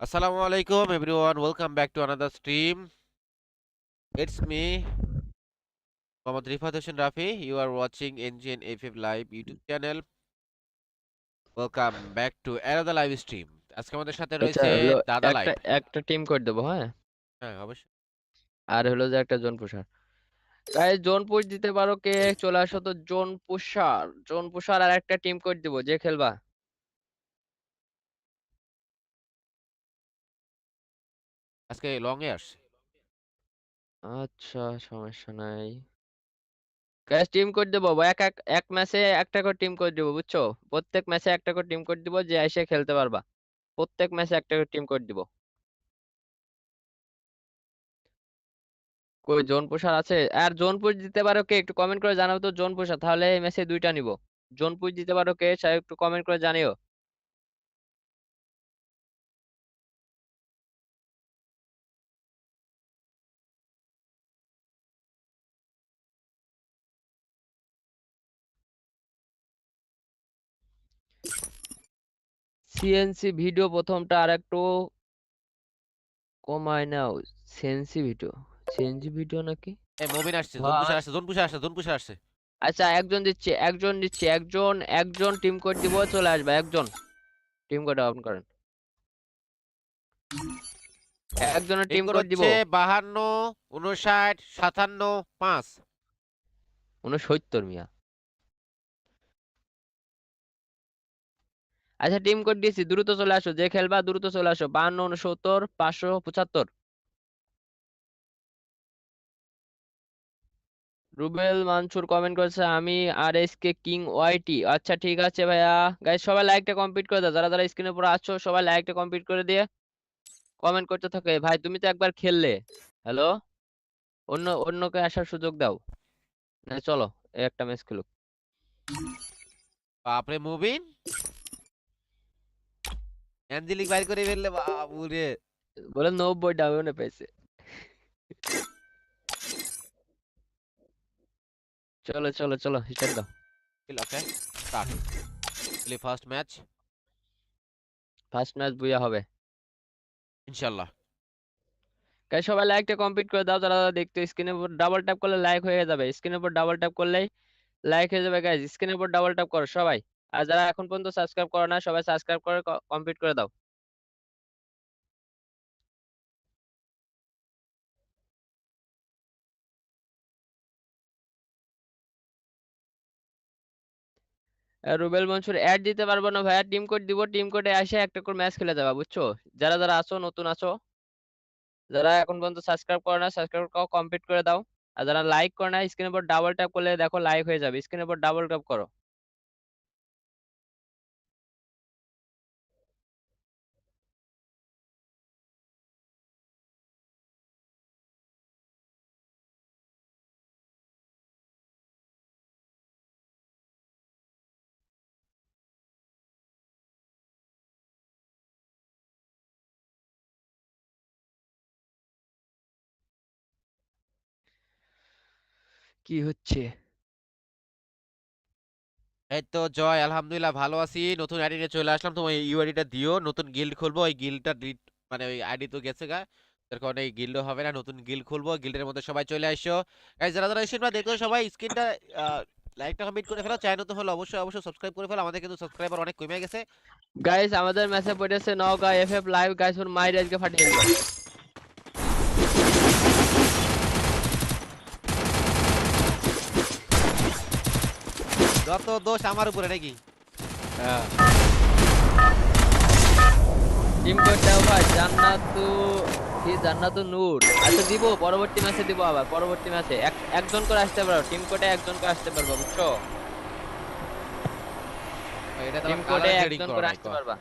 আসসালামু আলাইকুম everyone welcome back to another stream it's me Mohammad Rifat Hossain Rafi you are watching NGN F live YouTube channel welcome back to another live stream আজকে আমাদের সাথে আচ্ছা, রয়েছে দাদা live একটা টিম করে দেবো হ্যাঁ? হ্যাঁ অবশ্যই। আর হলো যে একটা জোন প্রসার তাই জোন পুশ দিতে পারো কে চলে আসো তো জোন পুশার জোন পুশার আর একটা টিম করে দেবো যে খেলবা। আজকে লং এ আসছে। আচ্ছা সমস্যা নাই। গাইস টিম করে দেবো এক এক এক ম্যাচে একটা করে টিম করে দিব, বুঝছ? প্রত্যেক ম্যাচে একটা করে টিম করে দিব, যে এসে খেলতে পারবা। প্রত্যেক ম্যাচে একটা করে টিম করে দিব। কই জোন পুষার আছে? আর জোন পুশ দিতে পারো কে? একটু কমেন্ট করে জানাও তো জোন পুষার তাহলে এই ম্যাচে দুইটা নিব। জোন পুশ দিতে পারো কে? একটু কমেন্ট করে জানিও। সিএনসি ভিডিও প্রথমটা আর একটু কমায় নাও। সিএনসি ভিডিও সিএনজি ভিডিও নাকি? এই মুবিন আসছে জোন। পুষার আসছে জোন পুষার আসছে জোন পুষার আসছে। আচ্ছা একজন দিচ্ছি একজন দিচ্ছি একজন একজন টিম কোড দিব চলে আসবে একজন। টিম কোড অন করেন। একজনের টিম কোড দিব। হচ্ছে বাহান্ন উনষাট সাতান্ন পাঁচ। উনসত্তর মিয়া। আচ্ছা টিম কোড দিয়েছি, দ্রুত চলে আসো, যে খেলবা দ্রুত চলে আসো, বাহান্ন, উনসত্তর, পাঁচশো, পঁচাত্তর। রুবেল মানসুর কমেন্ট করেছে, আমি আর এস কে কিং ওয়াইটি আচ্ছা ঠিক আছে ভাইয়া। গাইস সবাই লাইকটা কমপ্লিট করে দাও, যারা যারা স্ক্রিনের উপর আছো, সবাই লাইকটা কমপ্লিট করে দিয়ে কমেন্ট করতে থাকে। ভাই, তুমি তো একবার খেললে। হ্যালো অন্য, অন্যকে আসার সুযোগ দাও। চলো একটা ম্যাচ খেলুক। বাপরে, মুবিন? অ্যাঞ্জেলিক বাইর করে ফেললে বাবুরে। বলে নব্বই ডাউনে পেয়েছে চলো চলো চলো স্টার্ট দাও। Okay start play first match first match booyah হবে। ইনশাআল্লাহ। গাইস সবাই লাইকটা কমপ্লিট করে দাও যারা যারা দেখতে স্ক্রিনের উপর ডাবল ট্যাপ করলে লাইক হয়ে যাবে। স্ক্রিনের উপর ডাবল ট্যাপ করলেই লাইক হয়ে যাবে গাইস স্ক্রিনের উপর ডাবল ট্যাপ করো সবাই। আর যারা এখন পর্যন্ত সাবস্ক্রাইব করো না সবাই সাবস্ক্রাইব করে কমপ্লিট করে দাও। রুবেল মনসুর অ্যাড দিতে পারব না ভাইয়া টিম কোড দিব টিম কোডে এসে একটা করে ম্যাচ খেলে যাবা বুঝছ? যারা যারা আছো, নতুন আছো, যারা এখন পর্যন্ত সাবস্ক্রাইব করো না সাবস্ক্রাইব করো কমপ্লিট করে দাও। আর যারা লাইক করে না স্ক্রিনের উপর ডাবল ট্যাপ করলে দেখো লাইক হয়ে যাবে স্ক্রিনের উপর ডাবল ট্যাপ করো। কি হচ্ছে? এই তো জয় আলহামদুলিল্লাহ ভালো আছি। নতুন আইডি নিয়ে চলে আসলাম। তোমার ইউআইডিটা দিও। নতুন গিল্ড খুলবো। ওই গিল্ডটা মানে ওই আইডি তো গেছে গা। তার কারণে এই গিল্ডও হবে না। নতুন গিল্ড খুলবো। গিল্ডের মধ্যে সবাই চলে আসো। গাইস যারা যারা এসেছেন বা দেখো সবাই স্ক্রিনটা লাইকটা কমেন্ট করে ফেলো। চ্যানেল তো হলো অবশ্যই অবশ্যই সাবস্ক্রাইব করে ফেলো। আমাদের কিন্তু সাবস্ক্রাইবার অনেক কমে গেছে। গাইস আমাদের মেসেজ পড়েছে নওগাঁ এফএফ লাইভ গাইস ওর মাইর আজকে ফাটিয়ে দিল। যত দোষ আমার উপরে নাকি? টিম কোড দাও ভাই জান্নাতু কি জান্নাতু নূর। আচ্ছা দিব পরবর্তী ম্যাচে দিব আবার পরবর্তী ম্যাচে একজন করে আসতে পারো টিম কোডে একজন করে আসতে পারব বুঝছ? এটা টিম কোডে একজন করে আসতে পারবা।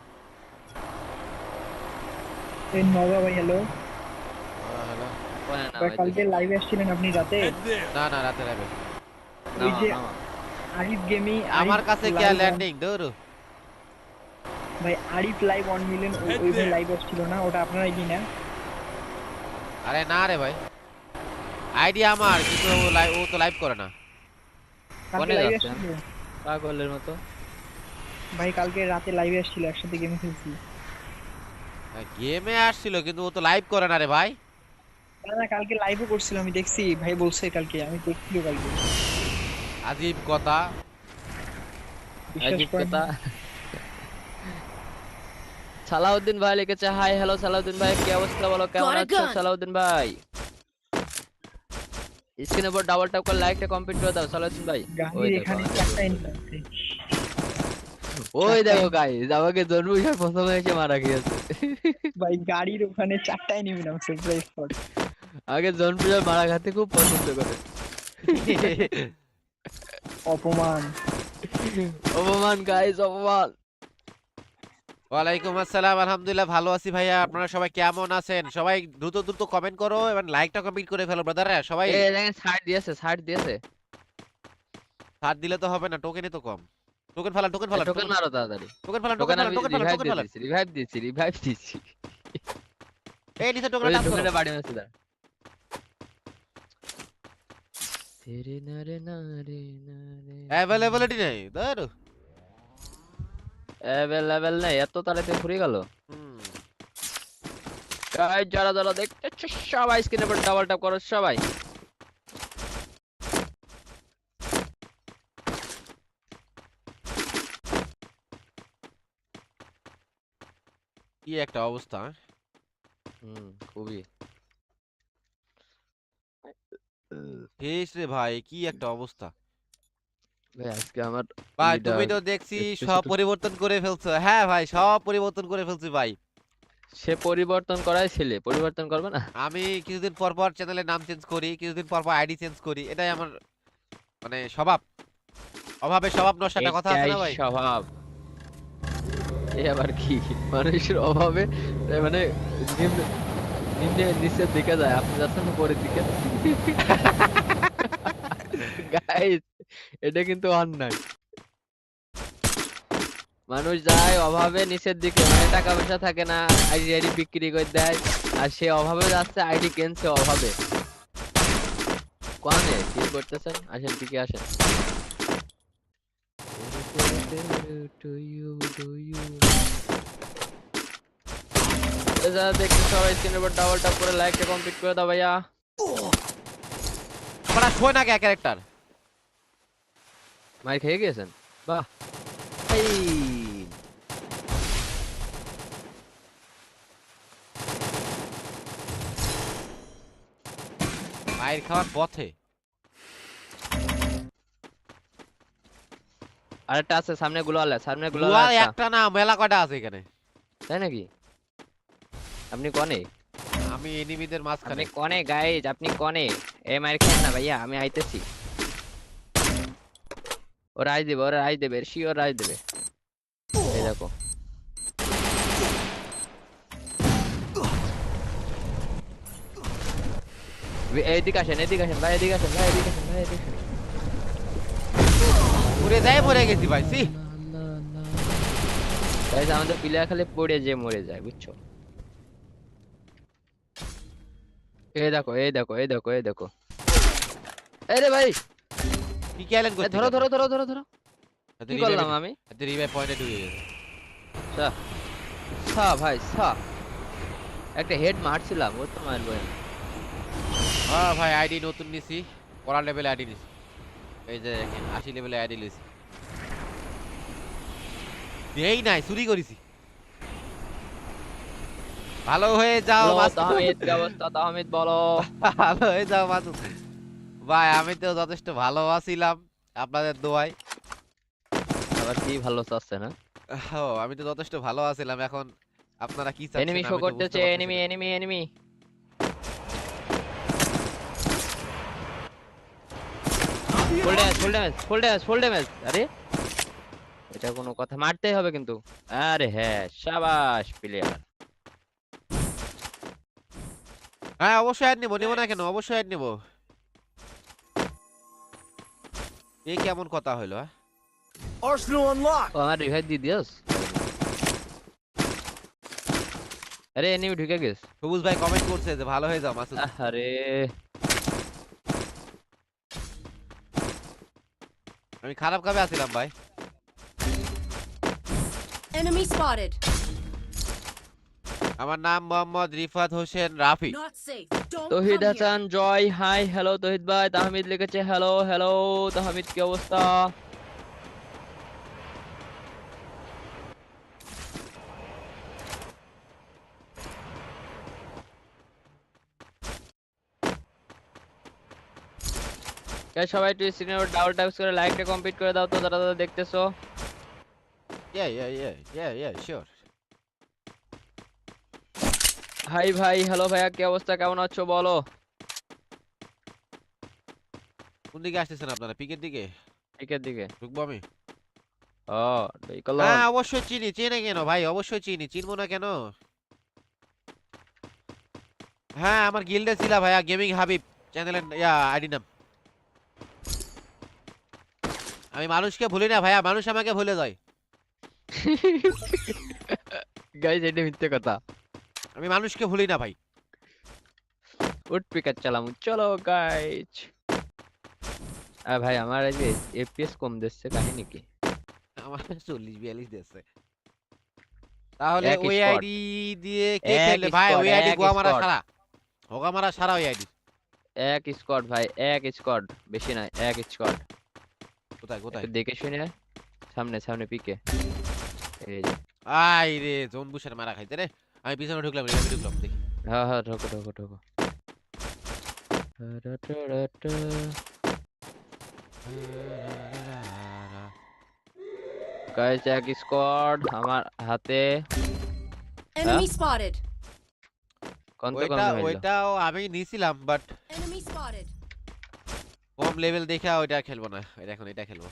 এই নগা ভাই হ্যালো হ্যালো কালকে লাইভে আসছিলেন আপনি রাতে? না না রাতে রাবে ওই যে আরিফ গেমি আমার কাছে কি ল্যান্ডিং দৌড়। ভাই আরিফ লাইভ অন মিলিয়ন ওই ভাই লাইভ আসছিল না ওটা আপনারাই কি না আরে না রে ভাই। আইডি আমার কিন্তু ও লাইভ ও তো লাইভ করে না। কোনে? আসছিল পাগলের মতো। ভাই কালকে রাতে লাইভে আসছিল একসাথে গেম খেলছি। গেমে আসছিল কিন্তু ও তো লাইভ করে না রে ভাই। না না কালকে লাইভও করছিল আমি দেখছি। ভাই বলছে কালকে আমি দেখছিল কালকে। আজীব কথা। আজীব কথা। সালাউদ্দিন ভাই লিখেছে হাই হ্যালো সালাউদ্দিন ভাই কি অবস্থা বলো? কেমন আছো সালাউদ্দিন ভাই? স্ক্রিনের উপর ডাবল ট্যাপ করে লাইকটা কমপ্লিট করে দাও সালাউদ্দিন ভাই। ওই দেখো দেখো। ওই দেখো। গাইস আমাকে জন্মবিষয় প্রথমে এসে মারা গিয়েছে। ভাই গাড়ির ওখানে চারটা এনিমি নামছে প্রায় স্পট আগে জন্মবিষয় মারা খাতে খুব পছন্দ করে। অপমান। অপমান গাইস অপমান। ওয়ালাইকুম আসসালাম আলহামদুলিল্লাহ ভালো আছি ভাইয়া। আপনারা সবাই কেমন আছেন? সবাই দ্রুত দ্রুত কমেন্ট করো এবং লাইকটা কমেন্ট করে ফেলো ব্রাদার সবাই। এ দেখেন ছাড় দিয়েছে ছাড় দিয়েছে। সার দিলে তো হবে না টোকেনই তো কম। টোকেন ফেলান টোকেন ফেলান টোকেন মারো তাড়াতাড়ি। টোকেন ফেলান টোকেন ফেলান টোকেন ফেলান রিভাইভ টোকেন ফেলান। দিয়েছি রিভাইভ দিয়েছি। এই নিচে টোকেনটা বাড়ি মারছে দাঁড়া। তেরে নারে নারে নারে অ্যাভেলেবিলিটি নেই ধর। অ্যাভেলেবেল নেই এত তাড়াতাড়ি ফুরিয়ে গেল। হুম। গাইস যারা যারা দেখতেছ সবাই স্ক্রিনের উপর ডাবল ট্যাপ করো সবাই। কি একটা অবস্থা হ্যাঁ? হুম খুবই। হেস রে ভাই কি একটা অবস্থা। ভাই আজকে আমার ভাই তুমি তো দেখছি সব পরিবর্তন করে ফেলছো। হ্যাঁ ভাই সব পরিবর্তন করে ফেলছি ভাই। সে পরিবর্তন করাই ছেলে পরিবর্তন করবে না? আমি কিছুদিন পর পর চ্যানেলের নাম চেঞ্জ করি কিছুদিন পর পর আইডি চেঞ্জ করি এটাই আমার মানে স্বভাব। অভাবে স্বভাব নষ্ট কথা আছে না ভাই? স্বভাব। এ আবার কি? মানুষের অভাবে মানে নিম্নে নিচের দিকে যায় আপনি যাচ্ছেন উপরের দিকে? গাইস এটা কিন্তু অন্যায়। মানুষ যায় অভাবে নিচের দিকে মানে টাকা পয়সা থাকে না আইডি আইডি বিক্রি করে দেয়, আর সে অভাবে যাচ্ছে আইডি কিনছে অভাবে। কোনে? কি করতেছেন? আসেন আসেন। সবাই ডাবল করে লাইকটা কমপ্লিট করে দাও ভাইয়া। না ক্যারেক্টার মার খেয়ে গিয়েছেন? বাহ! মায়ের খাওয়ার পথে। আরেকটা আছে সামনে গুলাল সামনে গুলাল একটা না মেলা কয়টা আছে এখানে? তাই নাকি? আপনি কনে? আমি এনিমিদের মাঝখানে। কনে গাইজ আপনি কনে? এ মায়ের খেয়ে না ভাইয়া আমি আইতেছি। ও রাজ দেবে, ওরা রাজ দেবে, শিওর রাজ দেবে। এই দেখো। এ- এইদিকে আসেন, এদিকে আসেন, ভাই, এদিকে আসেন, ভাই, এদিকে আসেন, ভাই, এদিকে আসেন। পুরে যায়, মরে গেছি ভাই সি গাইজ আমাদের প্লেয়ার খালি পড়ে যে মরে যায়, বুঝছ? এই দেখো এই দেখো এই দেখো এই দেখো। এই রে ভাই! কি ক্যালেন এ করছিস ধরো ধরো ধরো ধরো ধরো। কি করলাম আমি? রিভাইভ পয়েন্টে ঢুকে গেছে। সা সা ভাই সা একটা হেড মারছিলাম ও তো মারবো। হ্যাঁ ভাই আইডি নতুন নিছি পড়ার লেভেলে আইডি নিছি। এই যে দেখেন আশি লেভেলে আইডি নিছি। এই নাই চুরি করেছি। ভালো হয়ে যাও মাসুদ। কি তাহমিদ বলো। ভালো হয়ে যাও মাসুদ। ভাই আমি তো যথেষ্ট ভালো আছিলাম আপনাদের দোয়ায়। আবার কি ভালো চাচ্ছে না ও আমি তো যথেষ্ট ভালো আছিলাম এখন আপনারা কি চাচ্ছেন? এনিমি শো করতেছে enemy enemy enemy full damage full damage full damage full damage আরে এটা কোনো কথা মারতেই হবে কিন্তু। আরে হ্যাঁ শাবাশ প্লেয়ার হ্যাঁ অবশ্যই অ্যাড নেব নেব না কেন? অবশ্যই অ্যাড নেব। এ কেমন কথা হইল হ্যাঁ? Arsenal unlocked. ও আমার রিভাইভ দিয়ে আরে এনিমি ঢুকে গেছে সবুজ ভাই কমেন্ট করছে যে ভালো হয়ে যাও মাসুদ আরে আমি খারাপ কাবে আছিলাম ভাই Enemy spotted. আমার নাম Mohammad Rifat Hossain Rafi Not safe. Tohid Hasan Joy hi hello Tohid ভাই তাহমিদ লিখেছে হ্যালো হ্যালো তাহমিদ কি অবস্থা সবাই একটু স্ক্রিনের উপর ডাবল ট্যাপ করে লাইকটা কমপ্লিট করে দাও তো যারা যারা দেখতেছো Yeah, yeah, yeah, yeah, yeah, sure. Hi ভাই হ্যালো ভাইয়া কি অবস্থা? কেমন আছো? বলো। কোন দিকে আসতেছেন আপনারা? পিকের দিকে? দিকের দিকে। ঢুকবো আমি? ও হ্যাঁ অবশ্যই চিনি। চেনে কেন ভাই? অবশ্যই চিনি। চিনবো না কেন? হ্যাঁ আমার গিল্ডে ছিল ভাইয়া গেমিং হাবিব। চ্যানেলের ইয়া আইডি নাম। আমি মানুষকে ভুলি না ভাইয়া মানুষ আমাকে ভুলে যায়। গাইস এটা মিথ্যে কথা। আমি মানুষকে ভুলি না ভাই। উঠ পিকার চালাম চলো গাইস আ ভাই আমার এই যে এফপিএস কম দিচ্ছে কাহিনী কি? আমার চল্লিশ বিয়াল্লিশ দিচ্ছে তাহলে ওই আইডি দিয়ে কে খেলে ভাই? ওই আইডি এক গোয়া মারা সারা। হোগা মারা সারা ওই আইডি এক স্কোয়াড ভাই এক স্কোয়াড বেশি নাই এক স্কোয়াড কোথায় কোথায়? দেখে শুনে সামনে সামনে পিকে। এই আই রে জোন বুশের মারা খাইতে রে। আমি পিছনে ঢুকলাম রে, আমি ঢুকলাম দেখি। হ্যাঁ হ্যাঁ ঢোকো ঢোকো ঢোকো। গাইস এক স্কোয়াড আমার হাতে. কত কম ওইটা ওইটাও আমি নিছিলাম বাট. কম লেভেল দেখে ওইটা খেলব না। এটা এখন এটা খেলব।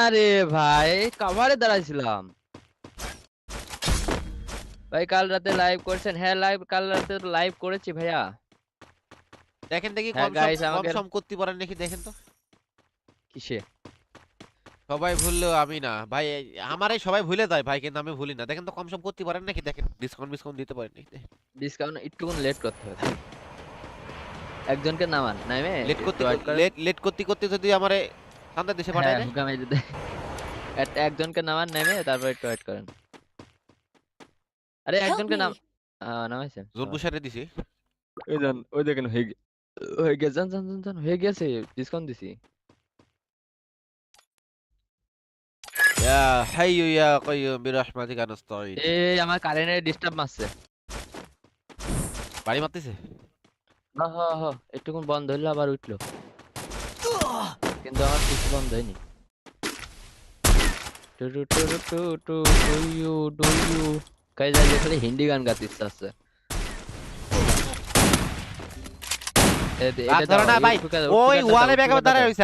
আরে ভাই কাভারে দাঁড়াইছিলাম। ভাই কাল রাতে লাইভ করছেন। হ্যাঁ লাইভ কাল রাতে তো লাইভ করেছি ভাইয়া। দেখেন দেখি হ্যাঁ, কম সম কম আমাকে- সম করতে পারেন নাকি দেখেন তো। কিসে? সবাই ভুললেও আমি না। ভাই আমারই সবাই ভুলে যায় ভাই কিন্তু আমি ভুলি না। দেখেন তো কম সম করতে পারেন নাকি? দেখেন ডিসকাউন্ট ডিসকাউন্ট দিতে পারেন নাকি? ডিসকাউন্ট একটুকুন লেট করতে হবে। একজনকে নামান নামে লেট করতে লেট লেট করতে করতে যদি আমারে সামনে দেশে পাঠায় হ্যাঁ যদি এক- একজনকে নামান নেমে তারপর একটু ওয়েট করেন। আরে একজনকে নাম নামাইছেন জোন বুশারে দিছি ওই যান ওই দেখেন হয়ে হয়ে গেছে জান জান জান জান হয়ে গেছে ডিসকাউন্ট দিছি ইয়া হাইয়ু ইয়া কাইয়ুম বিরহমাতিকা নাস্তাঈন এই আমার কারেন্টের ডিস্টার্ব মারছে বাড়ি মারতেছে হ্যাঁ হ্যাঁ হ্যাঁ একটুকুন বন্ধ হইল আবার উঠল কিন্তু আমার কিছু বন্ধ হয়নি two two two two two টু ডু ইউ ডু ইউ যাই যে খালি হিন্দি গান গাতে ইচ্ছা আছে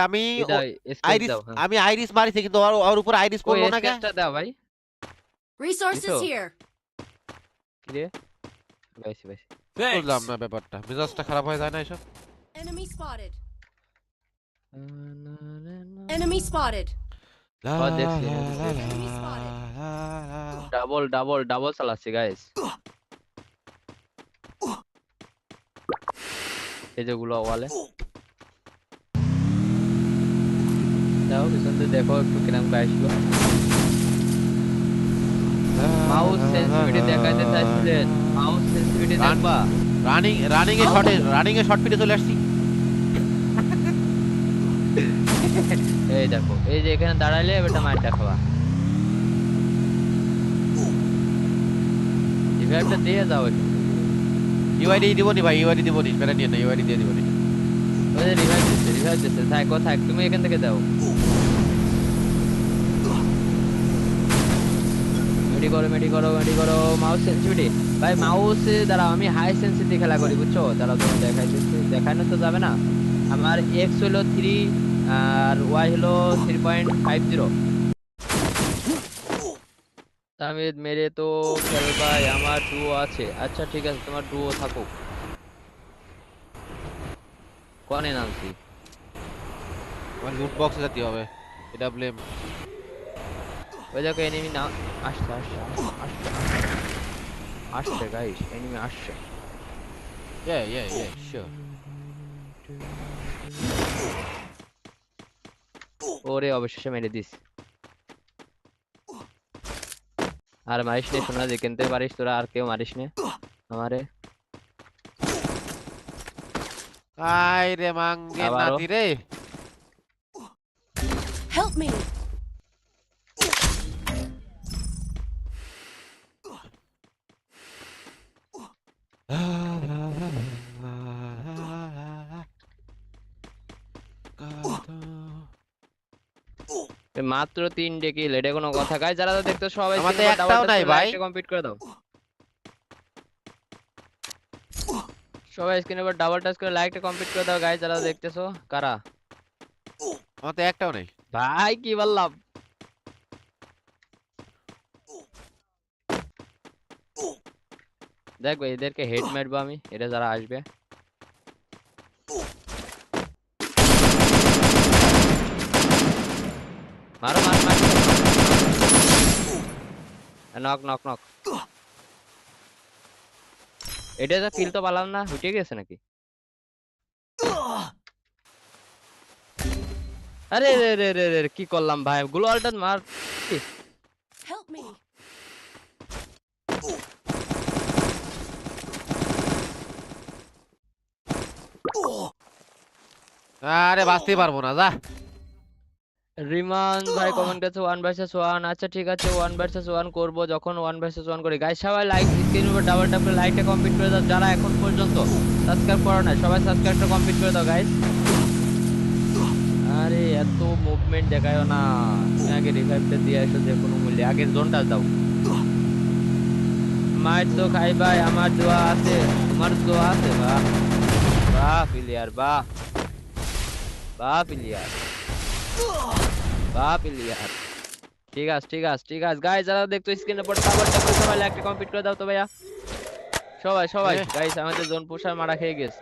আমি আইরিস। আমি আইরিস মারিছি কিন্তু ওর উপর আইরিস ওই না কে escape টা দাও ভাই Resources Eso. here. কি রে পাইছি পাইছি বুঝলাম না ব্যাপারটা মেজাজটা খারাপ হয়ে যায় না এসব না, না, Enemy spotted. লা. লা, লা। ডাবল ডাবল ডাবল চালাচ্ছি গাইস এই যেগুলো ওয়ালে দাও পিছন দিয়ে দেখো একটু কিরম আসলো মাউস সেন্সিটিভিটি দেখাইতে চাইছিলেন। মাউস সেন্সিটিভিটি দেখবা। রানিং রানিং এ শটে রানিং এ শর্ট ফিটে চলে আসছি। এই দেখো এই যে এখানে দাঁড়াইলে এটা মারটা খাওয়া দিয়ে যাও ইউআইডি দিব নি ভাই ইউআইডি দিব নি প্যারা নিয়ে না ইউআইডি দিয়ে দিব নি। ওই যে রিভাইভ দিচ্ছে রিভাইভ দিচ্ছে থাকো থাক তুমি এখান থেকে দাও। মেডি করো মেডি করো মেডি করো মাউস সেন্সিটিভিটি ভাই মাউস দ্বারা আমি হাই সেন্সিটিভ খেলা করি বুঝছ? তারা তো দেখাইতেছে দেখানো তো যাবে না। আমার এক্স হলো থ্রি আর ওয়াই হলো three point five zero Tamid মেরে তো খেল ভাই আমার ডুও আছে। আচ্ছা ঠিক আছে তোমার ডুও থাকুক। কনে নামছি আমার লুট বক্সে যেতে হবে। এটা ব্লেম ওই দেখো এনিমি না আসছে আসছে আসছে আসছে গাইস এনিমি আসছে। ইয়া ইয়া ইয়া শিওর ওরে অবশেষে মেরে দিস। আর মারিস নে শোনা যে কিনতে পারিস তোরা আর কেউ মারিস নে আমারে আই রে মাঙ্গের আবারও? নাতি রে Help me. মাত্র তিনটে কিল এটা কোনো কথা। গাইস যারা যারা দেখতে সবাই স্ক্রিনে একটাও নাই ভাই। কমপ্লিট করে দাও। সবাই স্ক্রিনের উপর ডাবল টাচ করে লাইকটা কমপ্লিট করে দাও গাইস যারা দেখতেছো। কারা? আমার তো একটাও নেই। ভাই কি বললাম? দেখো এদেরকে হেড মারবো আমি এটা যারা আসবে মারো মার মার নক নক নক এটা তো কিল তো পালাম না উঠে গেছে নাকি? আরে রে রে রে রে কি করলাম ভাই? গ্লোয়ালটা মার. আরে বাঁচতে পারব না যা। রিমান ভাই কমেন্ট করেছে ওয়ান ভার্সেস ওয়ান আচ্ছা ঠিক আছে ওয়ান ভার্সেস ওয়ান করব যখন ওয়ান ভার্সেস ওয়ান করি। গাইস সবাই লাইক স্ক্রিন উপর ডাবল করে লাইকটা কমপ্লিট করে দাও যারা এখন পর্যন্ত সাবস্ক্রাইব করো না সবাই সাবস্ক্রাইবটা কমপ্লিট করে দাও গাইস আরে এত মুভমেন্ট দেখায়ও না। আগে রিভাইভটা দিয়ে আসো যে কোনো মূল্যে। আগের জোনটা দাও। মার তো খাই ভাই আমার দোয়া আছে। তোমার দোয়া আছে বাহ। বাহ প্লেয়ার বাহ। বাহ প্লেয়ার বাহ লিয়ার। ঠিক আছে ঠিক আছে ঠিক আছে। গাইস যারা দেখতো স্ক্রিনে টাবার টাবার সবাই লাইকটা কমপ্লিট করে দাও তো ভাইয়া। সবাই সবাই। গাইস আমাদের জোন পোষার মারা খেয়ে গেছে।